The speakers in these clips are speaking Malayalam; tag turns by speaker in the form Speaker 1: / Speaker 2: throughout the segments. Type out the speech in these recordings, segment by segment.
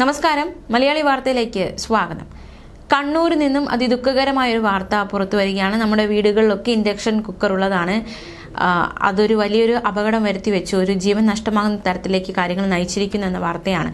Speaker 1: നമസ്കാരം. മലയാളി വാർത്തയിലേക്ക് സ്വാഗതം. കണ്ണൂരിൽ നിന്നും അതിദുഃഖകരമായ ഒരു വാർത്ത പുറത്തു വരികയാണ്. നമ്മുടെ വീടുകളിലൊക്കെ ഇൻഡക്ഷൻ കുക്കർ ഉള്ളതാണ്. അതൊരു വലിയൊരു അപകടം വരുത്തി വെച്ചു. ഒരു ജീവൻ നഷ്ടമാകുന്ന തരത്തിലേക്ക് കാര്യങ്ങൾ നയിച്ചിരിക്കുന്നു എന്ന വാർത്തയാണ്.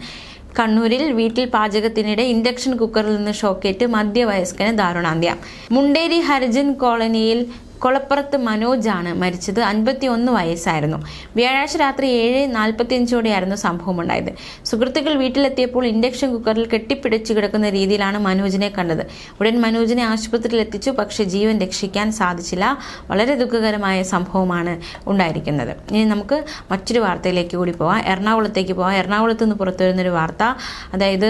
Speaker 1: കണ്ണൂരിൽ വീട്ടിൽ പാചകത്തിനിടെ ഇൻഡക്ഷൻ കുക്കറിൽ നിന്ന് ഷോക്കേറ്റ് മധ്യവയസ്കന് ദാരുണാന്ത്യം. മുണ്ടേരി ഹരിജൻ കോളനിയിൽ കൊളപ്പുറത്ത് മനോജാണ് മരിച്ചത്. അൻപത്തി ഒന്ന് വയസ്സായിരുന്നു. വ്യാഴാഴ്ച രാത്രി ഏഴ് നാൽപ്പത്തിയഞ്ചോടെയായിരുന്നു സംഭവം ഉണ്ടായത് സുഹൃത്തുക്കൾ വീട്ടിലെത്തിയപ്പോൾ ഇൻഡക്ഷൻ കുക്കറിൽ കെട്ടിപ്പിടിച്ചു കിടക്കുന്ന രീതിയിലാണ് മനോജിനെ കണ്ടത്. ഉടൻ മനോജിനെ ആശുപത്രിയിൽ എത്തിച്ചു. പക്ഷേ ജീവൻ രക്ഷിക്കാൻ സാധിച്ചില്ല. വളരെ ദുഃഖകരമായ സംഭവമാണ് ഉണ്ടായിരിക്കുന്നത്. ഇനി നമുക്ക് മറ്റൊരു വാർത്തയിലേക്ക് കൂടി പോവാം. എറണാകുളത്തേക്ക് പോവാം. എറണാകുളത്ത് നിന്ന് പുറത്തു വരുന്നൊരു വാർത്ത. അതായത്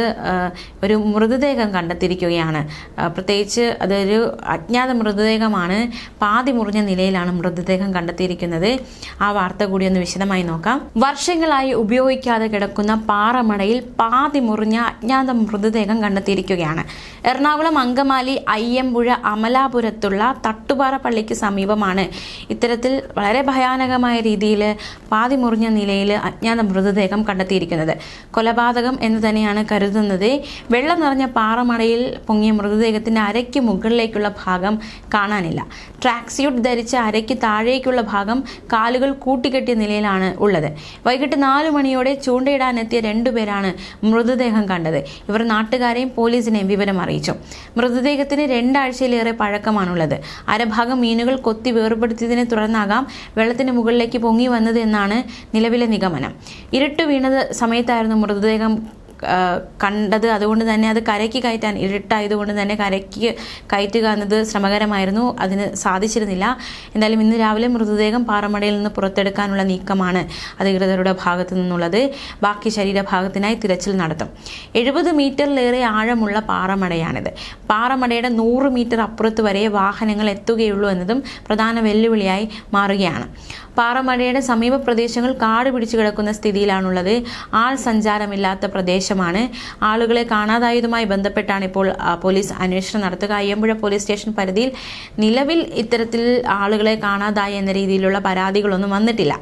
Speaker 1: ഒരു മൃതദേഹം കണ്ടെത്തിയിരിക്കുകയാണ്. പ്രത്യേകിച്ച് അതൊരു അജ്ഞാത മൃതദേഹമാണ്. പാതി മുറിഞ്ഞ നിലയിലാണ് മൃതദേഹം കണ്ടെത്തിയിരിക്കുന്നത്. ആ വാർത്ത കൂടി ഒന്ന് വിശദമായി നോക്കാം. വർഷങ്ങളായി ഉപയോഗിക്കാതെ കിടക്കുന്ന പാറമടയിൽ പാതി മുറിഞ്ഞ അജ്ഞാത മൃതദേഹം കണ്ടെത്തിയിരിക്കുകയാണ്. എറണാകുളം അങ്കമാലി അയ്യമ്പുഴ അമലാപുരത്തുള്ള തട്ടുപാറ പള്ളിക്ക് സമീപമാണ്. ഇത്തരത്തിൽ വളരെ ഭയാനകമായ രീതിയിൽ പാതി മുറിഞ്ഞ നിലയിൽ അജ്ഞാത മൃതദേഹം കണ്ടെത്തിയിരിക്കുന്നത്. കൊലപാതകം എന്ന് തന്നെയാണ് കരുതുന്നത്. വെള്ളം നിറഞ്ഞ പാറമടയിൽ പൊങ്ങിയ മൃതദേഹത്തിന്റെ അരയ്ക്ക് മുകളിലേക്കുള്ള ഭാഗം കാണാനില്ല. ട്രാക്ക് സ്യൂട്ട് ധരിച്ച അരയ്ക്ക് താഴേക്കുള്ള ഭാഗം കാലുകൾ കൂട്ടിക്കെട്ടിയ നിലയിലാണ് ഉള്ളത്. വൈകിട്ട് നാലു മണിയോടെ ചൂണ്ടയിടാനെത്തിയ രണ്ടുപേരാണ് മൃതദേഹം കണ്ടത്. ഇവർ നാട്ടുകാരെയും പോലീസിനെയും വിവരം അറിയിച്ചു. മൃതദേഹത്തിന് രണ്ടാഴ്ചയിലേറെ പഴക്കമാണുള്ളത്. അരഭാഗം മീനുകൾ കൊത്തി വേർപെടുത്തിയതിനെ തുടർന്നാകാം വെള്ളത്തിന് മുകളിലേക്ക് പൊങ്ങി വന്നത് എന്നാണ് നിലവിലെ നിഗമനം. ഇരുട്ട് വീണത് സമയത്തായിരുന്നു മൃതദേഹം കണ്ടത്. അതുകൊണ്ട് തന്നെ അത് കരയ്ക്ക് കയറ്റാൻ ഇരുട്ടായതുകൊണ്ട് തന്നെ കരയ്ക്ക് കയറ്റുക എന്നത് ശ്രമകരമായിരുന്നു. അതിന് സാധിച്ചിരുന്നില്ല. എന്തായാലും ഇന്ന് രാവിലെ മൃതദേഹം പാറമടയിൽ നിന്ന് പുറത്തെടുക്കാനുള്ള നീക്കമാണ് അധികൃതരുടെ ഭാഗത്തു നിന്നുള്ളത്. ബാക്കി ശരീരഭാഗത്തിനായി തിരച്ചിൽ നടത്തും. എഴുപത് മീറ്ററിലേറെ ആഴമുള്ള പാറമടയാണിത്. പാറമടയുടെ നൂറ് മീറ്റർ അപ്പുറത്ത് വരെ വാഹനങ്ങൾ എത്തുകയുള്ളൂ എന്നതും പ്രധാന വെല്ലുവിളിയായി മാറുകയാണ്. പാറമടയുടെ സമീപ പ്രദേശങ്ങൾ കാട് പിടിച്ചു കിടക്കുന്ന സ്ഥിതിയിലാണുള്ളത്. ആൾ സഞ്ചാരമില്ലാത്ത പ്രദേശമാണ്. ആളുകളെ കാണാതായതുമായി ബന്ധപ്പെട്ടാണ് ഇപ്പോൾ പോലീസ് അന്വേഷണം നടത്തുക. അയ്യമ്പുഴ പോലീസ് സ്റ്റേഷൻ പരിധിയിൽ നിലവിൽ ഇത്തരത്തിൽ ആളുകളെ കാണാതായി എന്ന രീതിയിലുള്ള പരാതികളൊന്നും വന്നിട്ടില്ല.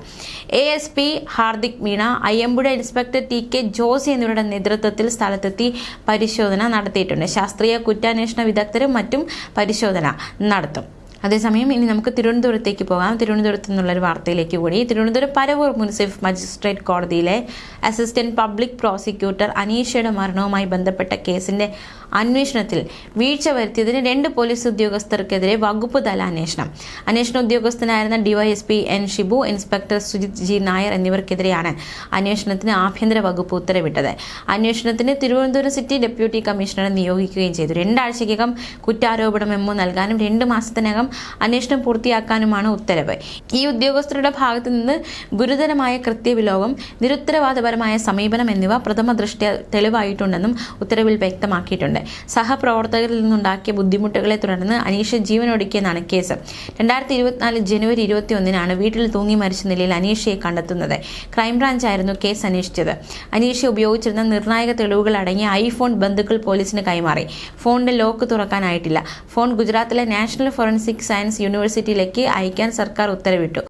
Speaker 1: A S P Hardik Meena Ayyampuzha inspector T K Jose എന്നിവരുടെ നേതൃത്വത്തിൽ സ്ഥലത്തെത്തി പരിശോധന നടത്തിയിട്ടുണ്ട്. ശാസ്ത്രീയ കുറ്റാന്വേഷണ വിദഗ്ധരും മറ്റും പരിശോധന നടത്തും. അതേസമയം ഇനി നമുക്ക് തിരുവനന്തപുരത്തേക്ക് പോകാം. തിരുവനന്തപുരത്ത് നിന്നുള്ളൊരു വാർത്തയിലേക്ക് കൂടി. തിരുവനന്തപുരം പരവൂർ മുനിസിഫ് മജിസ്ട്രേറ്റ് കോടതിയിലെ അസിസ്റ്റന്റ് പബ്ലിക് പ്രോസിക്യൂട്ടർ അനീഷയുടെ മരണവുമായി ബന്ധപ്പെട്ട കേസിന്റെ അന്വേഷണത്തിൽ വീഴ്ച വരുത്തിയതിന് രണ്ട് പോലീസ് ഉദ്യോഗസ്ഥർക്കെതിരെ വകുപ്പ് തല അന്വേഷണം. അന്വേഷണ ഉദ്യോഗസ്ഥനായിരുന്ന DYSP N Shibu inspector Sujith G Nair എന്നിവർക്കെതിരെയാണ് അന്വേഷണത്തിന് ആഭ്യന്തര വകുപ്പ് ഉത്തരവിട്ടത്. അന്വേഷണത്തിന് തിരുവനന്തപുരം സിറ്റി ഡെപ്യൂട്ടി കമ്മീഷണറെ നിയോഗിക്കുകയും ചെയ്തു. രണ്ടാഴ്ചയ്ക്കകം കുറ്റാരോപണ മെമ്മോ നൽകാനും രണ്ട് മാസത്തിനകം അന്വേഷണം പൂർത്തിയാക്കാനുമാണ് ഉത്തരവ്. ഈ ഉദ്യോഗസ്ഥരുടെ ഭാഗത്തു നിന്ന് ഗുരുതരമായ കൃത്യവിലോപം നിരുത്തരവാദപരമായ സമീപനം എന്നിവ പ്രഥമ ദൃഷ്ട്യ തെളിവായിട്ടുണ്ടെന്നും ഉത്തരവിൽ വ്യക്തമാക്കിയിട്ടുണ്ട്. സഹപ്രവർത്തകരിൽ നിന്നുണ്ടാക്കിയ ബുദ്ധിമുട്ടുകളെ തുടർന്ന് അനീഷ ജീവനൊടുക്കിയെന്നാണ് കേസ്. രണ്ടായിരത്തി ഇരുപത്തിനാല് ജനുവരി ഇരുപത്തി ഒന്നിനാണ് വീട്ടിൽ തൂങ്ങി മരിച്ച നിലയിൽ അനീഷയെ കണ്ടെത്തുന്നത്. ക്രൈംബ്രാഞ്ചായിരുന്നു കേസ് അന്വേഷിച്ചത്. അനീഷ ഉപയോഗിച്ചിരുന്ന നിർണായക തെളിവുകൾ അടങ്ങിയ ഐഫോൺ ബന്ധുക്കൾ പോലീസിന് കൈമാറി. ഫോണിന്റെ ലോക്ക് തുറക്കാനായിട്ടില്ല. ഫോൺ ഗുജറാത്തിലെ നാഷണൽ ഫോറൻസിക് സയൻസ് യൂണിവേഴ്സിറ്റിയിലേക്ക് അയക്കാൻ സർക്കാർ ഉത്തരവിട്ടു.